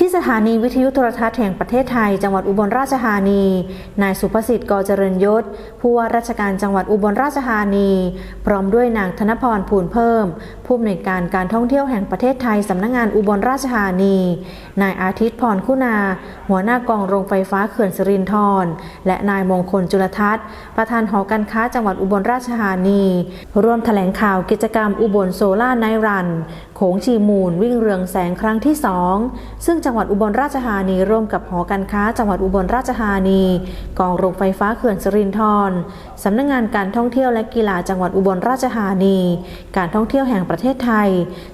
ที่สถานีวิทยุโทรทัศน์แห่งประเทศไทย จังหวัดอุบลราชธานี นายสุภสิทธิ์กอเจริญยศ ผู้ว่าราชการจังหวัดอุบลราชธานี พร้อมด้วยนางธนพรภูลเพิ่ม ผู้อำนวยการการท่องเที่ยวแห่งประเทศไทยสำนักงงานอุบลราชธานี นายอาทิตย์พรคุณา หัวหน้ากองโรงไฟฟ้าเขื่อนสิรินธร และนายมงคลจุลทัศน์ ประธานหอการค้าจังหวัดอุบลราชธานี ร่วมแถลงข่าวกิจกรรมอุบลโซล่าไนรัน โขงชีมูลวิ่งเรืองแสงครั้งที่2ซึ่งจังหวัดอุบลราชธานีร่วมกับหอการค้า จังหวัดอุบลราชธานี กองโรงไฟฟ้าเขื่อนสรินทรสำนักงงานการท่องเที่ยวและกีฬาจังหวัดอุบลราชธานี การท่องเที่ยวแห่งประเทศไทย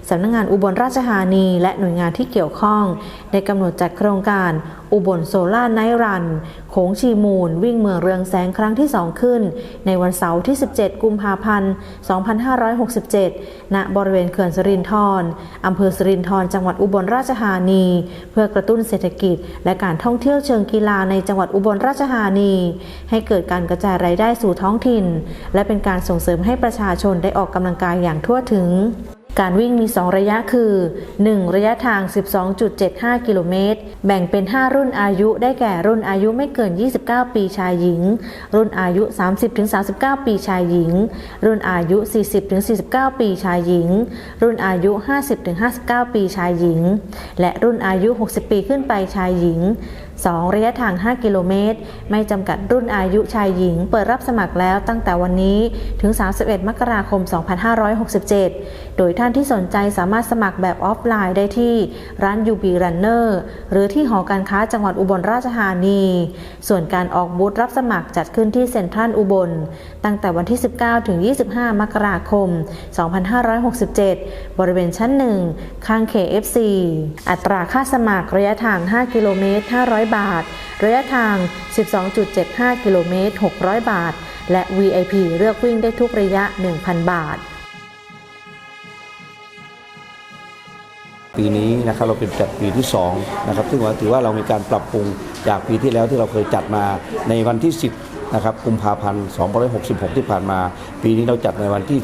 สำนักงงานอุบลราชธานี และหน่วยงานที่เกี่ยวข้องได้กำหนดจัดโครงการ อุบลโซล่าไนรัน โขงชีมูล วิ่งเมืองเรืองแสงครั้งที่ 2 ขึ้น ในวันเสาร์ที่ 17 กุมภาพันธ์ 2567 ณ บริเวณเขื่อนสรินธรอำเภอสรินธรจังหวัดอุบลราชธานี เพื่อกระตุ้นเศรษฐกิจ และการท่องเที่ยวเชิงกีฬาในจังหวัดอุบลราชธานี ให้เกิดการกระจายรายได้สู่ท้องถิ่น และเป็นการส่งเสริมให้ประชาชนได้ออกกำลังกายอย่างทั่วถึง การวิ่งมี 2 ระยะคือ 1. ระยะทาง 12.75 กิโลเมตร แบ่งเป็น 5 รุ่นอายุได้แก่รุ่นอายุไม่เกิน 29 ปีชายหญิง รุ่นอายุ 30-39 ปีชายหญิง รุ่นอายุ 40-49 ปีชายหญิง รุ่นอายุ 50-59 ปีชายหญิง และรุ่นอายุ 60 ปีขึ้นไปชายหญิง 2. ระยะทาง 5 กิโลเมตร ไม่จำกัดรุ่นอายุชายหญิง เปิดรับสมัครแล้วตั้งแต่วันนี้ถึง 31 มกราคม 2567 โดยท่านที่สนใจสามารถสมัครแบบออฟไลน์ได้ที่ร้านยูบีรันเนอร์หรือที่หอการค้าจังหวัดอุบลราชธานี ส่วนการออกบูธรับสมัครจัดขึ้นที่เซ็นทรัลอุบล ตั้งแต่วันที่ 19 ถึง 25 มกราคม 2567 บริเวณชั้น 1 ข้าง KFC อัตราค่าสมัครระยะทาง 5 กิโลเมตร 500 บาท ระยะทาง 12.75 กิโลเมตร 600 บาท และ VIP เลือกวิ่งได้ทุกระยะ 1,000 บาท ปีนี้นะครับเราเป็นจัดปีที่2นะครับซึ่งว่าถือว่าเรามีการปรับปรุงจากปีที่แล้วที่เราเคยจัดมาในวันที่ 10นะครับกุมภาพันธ์2566 ที่ผ่านมา ปีนี้เราจัดในวันที่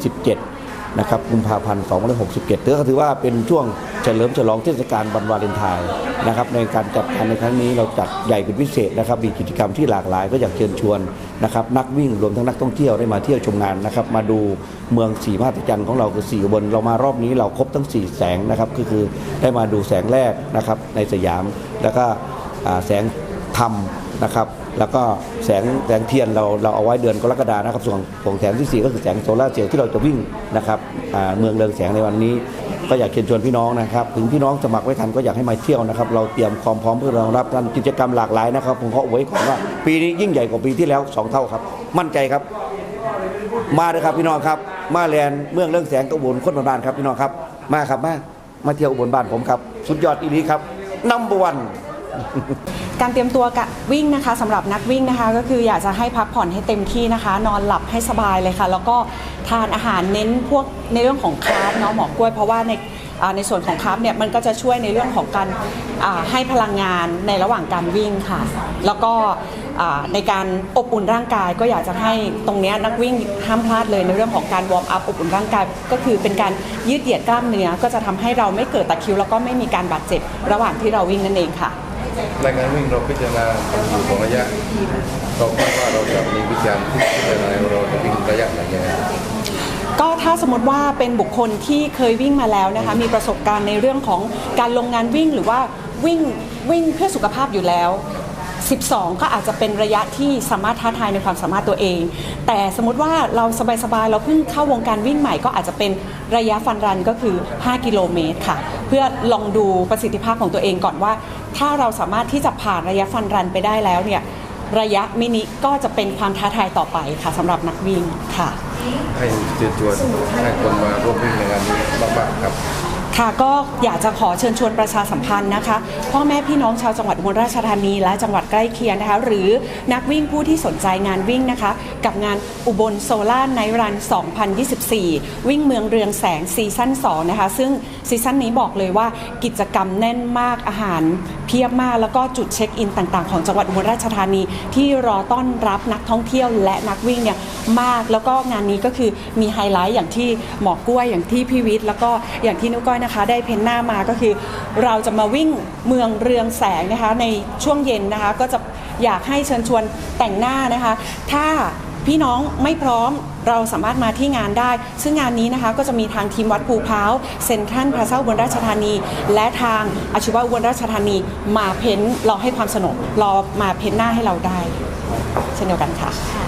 17นะครับกุมภาพันธ์2567ถือก็ถือว่าเป็นช่วง เฉลิมฉลองเทศกาลวันวาเลนไทน์นะครับในการจัดการในครั้งนี้เราจัดใหญ่เป็นพิเศษนะครับมีกิจกรรมที่หลากหลายก็อยากเชิญชวนนะครับนักวิ่งรวมทั้งนักท่องเที่ยวได้มาเที่ยวชมงานนะครับมาดูเมืองสีมหัศจรรย์ของเราคือสีอุบลเรามารอบนี้เราครบทั้ง 4 แสงนะครับก็คือได้มาดูแสงแรกนะครับในสยาม แล้วก็แสงธรรมนะครับแล้วก็แสงแสงเทียนเราเราเอาไว้เดือนกรกฎานะครับส่วนของแสงที่ 4 ก็คือแสงโซลาร์เซลล์ที่เราจะวิ่งนะครับเมืองเรืองแสงในวันนี้ ก็อยากเชิญชวนพี่น้องนะครับ ถึงพี่น้องสมัครไว้ทันก็อยากให้มาเที่ยวนะครับ เราเตรียมความพร้อมเพื่อรองรับการกิจกรรมหลากหลายนะครับ ผมขอไว้ก่อว่าปีนี้ยิ่งใหญ่กว่าปีที่แล้วสองเท่าครับ มั่นใจครับ มาเลยครับพี่น้องครับ มาแลนเมืองเรื่องแสงกระบุนคนบ้านครับพี่น้องครับ มาครับมามาเที่ยวอุบลบ้านผมครับ สุดยอดอีนี้ครับนัมเบอร์วัน การเตรียมตัวกะวิ่งนะคะสำหรับนักวิ่งนะคะ ก็คืออยากจะให้พักผ่อนให้เต็มที่นะคะ นอนหลับให้สบายเลยค่ะ แล้วก็ทานอาหารเน้นพวกในเรื่องของคาร์บเนาะหมอกล้วยเพราะว่าในในส่วนของคาร์บเนี่ยมันก็จะช่วยในเรื่องของการให้พลังงานในระหว่างการวิ่งค่ะ แล้วก็ในการอบอุ่นร่างกายก็อยากจะให้ตรงนี้นักวิ่งห้ามพลาดเลยในเรื่องของการวอร์มอัพอบอุ่นร่างกาย ก็คือเป็นการยืดเหยียดกล้ามเนื้อก็จะทำให้เราไม่เกิดตะคริว แล้วก็ไม่มีการบาดเจ็บระหว่างที่เราวิ่งนั่นเองค่ะ รายงานวิ่งเราพิจารณาอยู่ของระยะ เราคาดว่าเราจะมีวิจารณ์ที่พิจารณาเราจะวิ่งระยะไหนยังไงก็ถ้าสมมติว่าเป็นบุคคลที่เคยวิ่งมาแล้วนะคะมีประสบการณ์ในเรื่องของการลงงานวิ่งหรือว่าวิ่งวิ่งเพื่อสุขภาพอยู่แล้ว 12 ก็อาจจะเป็นระยะที่สามารถท้าทายในความสามารถตัวเอง แต่สมมติว่าเราสบายๆเราเพิ่งเข้าวงการวิ่งใหม่ก็อาจจะเป็นระยะฟันรันก็คือ 5 กิโลเมตรค่ะ พื่อลองดูประสิทธิภาพของตัวเองก่อนว่า ถ้าเราสามารถที่จะผ่านระยะฟันรันไปได้แล้วเนี่ยระยะมินิก็จะเป็นความท้าทายต่อไปค่ะสำหรับนักวิ่งค่ะ ให้เชิญชวนให้คนมาร่วมวิ่งในงานนี้บ้ากๆครับ ค่ะก็อยากจะขอเชิญชวนประชาสัมพันธ์นะคะ พ่อแม่พี่น้องชาวจังหวัดอุบลราชธานีและจังหวัดใกล้เคียงนะคะ หรือนักวิ่งผู้ที่สนใจงานวิ่งนะคะ กับงานอุบลโซล่าไนรัน 2024 วิ่งเมืองเรืองแสงซีซั่น2นะคะ ซึ่งซีซั่นนี้บอกเลยว่ากิจกรรมแน่นมากอาหาร เพียบมาก แล้วก็จุดเช็คอินต่าง ๆ ของจังหวัดอุบลราชธานี ที่รอต้อนรับนักท่องเที่ยวและนักวิ่งเนี่ยมากแล้วก็งานนี้ก็คือมีไฮไลท์อย่างที่หมอกล้วยอย่างที่พี่วิทย์แล้วก็อย่างที่นุกก้อยนะคะ ได้เพนหน้ามาก็คือ เราจะมาวิ่งเมืองเรืองแสงนะคะในช่วงเย็นนะคะก็จะอยากให้เชิญชวนแต่งหน้านะคะ ถ้า พี่น้องไม่พร้อมเราสามารถมาที่งานได้ ซึ่งงานนี้นะคะก็จะมีทางทีมวัดภูเพร้าเซ็นทรัลพลาซ่าอุบลราชธานี และทางอาชีวะอุบลราชธานี มาเพ้นรอให้ความสนุกรอมาเพ้นหน้าให้เราได้ เช่นเดียวกันค่ะ